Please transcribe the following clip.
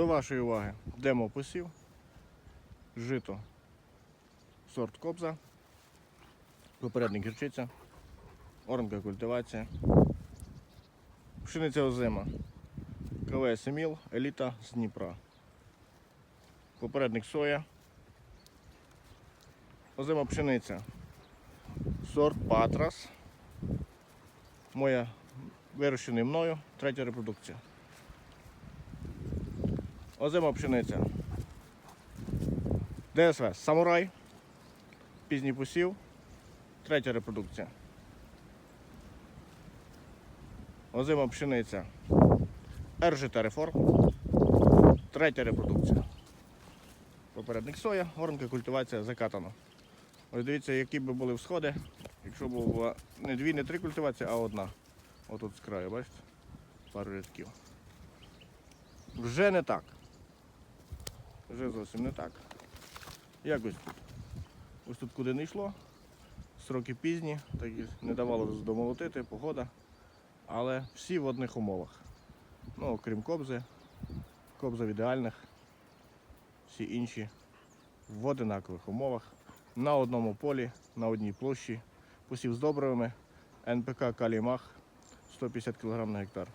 До вашої уваги. Демо посів, жито, сорт кобза, попередник гірчиця, оранка культивація, пшениця озима, КВС Еміл, еліта з Дніпра. Попередник соя, озима пшениця, сорт Патрас. Моя вирощений мною, третя репродукція. Озима пшениця. ДСВ Самурай. Пізній посів. Третя репродукція. Озима пшениця. РЖТ Реформ. Третя репродукція. Попередник соя, оранка культивація закатана. Ось дивіться, які би були всходи, якщо б була не дві, не три культивації, а одна. Отут з краю, бачите? Пару рядків. Вже не так. Вже зовсім не так. Якось тут. Ось тут куди не йшло. Сроки пізні, так і не давало домолотити, погода. Але всі в одних умовах. Ну, окрім кобзи, кобза в ідеальних, всі інші в одинакових умовах. На одному полі, на одній площі, посів з добривами, НПК Калімах 150 кг на гектар.